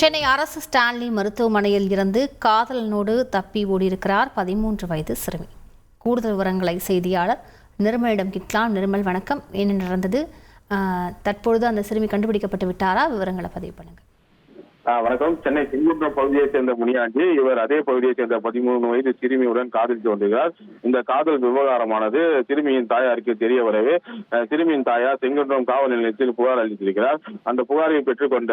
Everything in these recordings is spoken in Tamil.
சென்னை அரசு ஸ்டான்லி மருத்துவமனையில் இருந்து காதலனோடு தப்பி ஓடியிருக்கிறார் பதிமூன்று வயது சிறுமி. கூடுதல் விவரங்களை செய்தியாளர் நிர்மலிடம் கிட்லாம் நிர்மல் வணக்கம். என்ன நடந்தது? தற்பொழுது அந்த சிறுமி கண்டுபிடிக்கப்பட்டு விட்டாரா? விவரங்களை பதிவு பண்ணுங்கள். வணக்கம். சென்னை செங்குன்றம் பகுதியைச் சேர்ந்த முனியாண்டி இவர் அதே பகுதியைச் சேர்ந்த பதிமூணு வயது சிறுமியுடன் காதலித்து வந்திருக்கிறார் இந்த காதல் விவகாரமானது சிறுமியின் தாயாருக்கு தெரிய வரவே சிறுமியின் தாயார் செங்குன்றம் காவல் நிலையத்தில் புகார் அளித்திருக்கிறார். அந்த புகாரை பெற்றுக்கொண்ட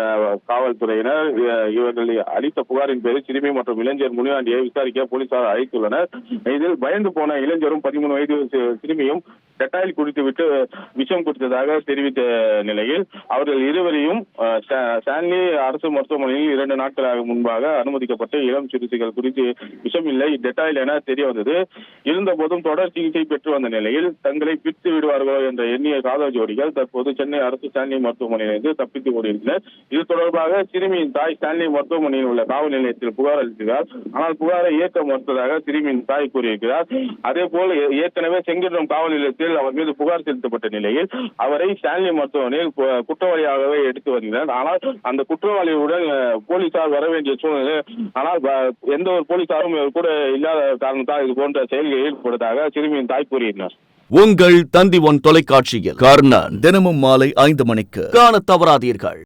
காவல்துறையினர் இவர்கள் அளித்த புகாரின் பேரில் சிறுமி மற்றும் இளைஞர் முனியாண்டியை விசாரிக்க போலீசார் அழைத்துள்ளனர். இதில் பயந்து போன இளைஞரும் பதிமூணு வயது சிறுமியும் டெட்டாயில் குடித்துவிட்டு விஷம் குடித்ததாக தெரிவித்த நிலையில் அவர்கள் இருவரையும் ஸ்டான்லி அரசு மருத்துவமனையில் இரண்டு நாட்களாக முன்பாக அனுமதிக்கப்பட்டு இளம் சிறுத்தைகள் குறித்து விஷம் இல்லை டெட்டாயில் என தெரிய வந்தது. இருந்த போதும் தொடர் சிகிச்சை பெற்று வந்த நிலையில் தங்களை பிரித்து விடுவார்களோ என்ற எண்ணிய காதல் ஜோடிகள் தற்போது சென்னை அரசு ஸ்டான்லி மருத்துவமனையிலிருந்து தப்பித்து ஓடியிருந்தனர். இது தொடர்பாக சிறுமியின் தாய் ஸ்டான்லி மருத்துவமனையில் உள்ள காவல் நிலையத்தில் புகார் அளித்தார் ஆனால் புகாரை ஏற்க மறுத்ததாக சிறுமியின் தாய் கூறியிருக்கிறார். அதே போல் ஏற்கனவே செங்குன்றம் காவல் நிலையத்தில் அவர் மீது புகார் செலுத்தப்பட்ட நிலையில் அவரை ஸ்டான்லி மருத்துவமனையில் குற்றவாளியாகவே எடுத்து வருகிறார். ஆனால் அந்த குற்றவாளியுடன் போலீசார் வர வேண்டிய சூழ்நிலை ஆனால் எந்த ஒரு போலீசாரும் இவர் கூட இல்லாத காரணத்தால் இது போன்ற செயல்களில் ஈடுபட்டதாக சிறுமியின் தாய் கூறினார் உங்கள் தந்தி ஒன் தொலைக்காட்சியில் கர்ணன். தினமும் மாலை ஐந்து மணிக்கு. காணத் தவறாதீர்கள்.